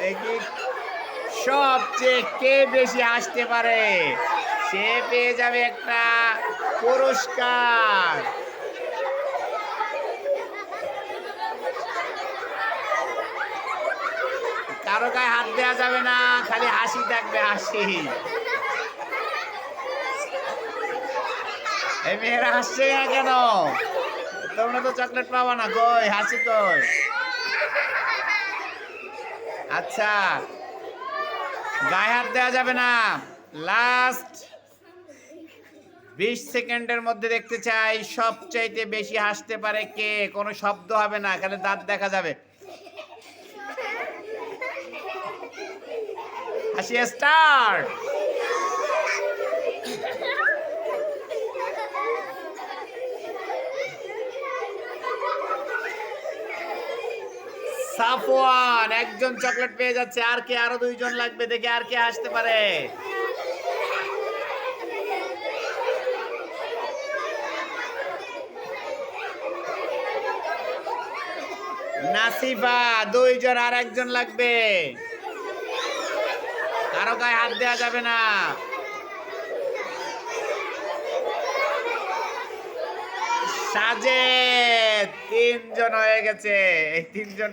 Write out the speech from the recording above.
দেখি সবচেয়ে কে বেশি হাসতে পারে? সে পেয়ে যাবে একটা পুরস্কার। কারও গায়ে হাত দেওয়া যাবে না, খালি হাসি থাকবে, হাসি। এই মেয়েরা হাসছে না কেন? তোমরা তো চকলেট পাবা না, কই? হাসি কই? আচ্ছা। গায়ে হাত দেওয়া যাবে না। লাস্ট বিশ সেকেন্ডের মধ্যে দেখতে চাই, সবচাইতে বেশি হাসতে পারে কে? কোনো শব্দ হবে না এখানে দাঁত দেখা যাবে। হাসি স্টার্ট সাফওয়ান, একজন চকলেট পেয়ে যাচ্ছে। আর কে? আরও দুইজন লাগবে, দেখে আর কে আসতে পারে। নাসিফা, দুইজন আর একজন লাগবে। কারও গায়ে হাত দেওয়া যাবে না। সাজে তিনজন হয়ে গেছে। এই তিনজন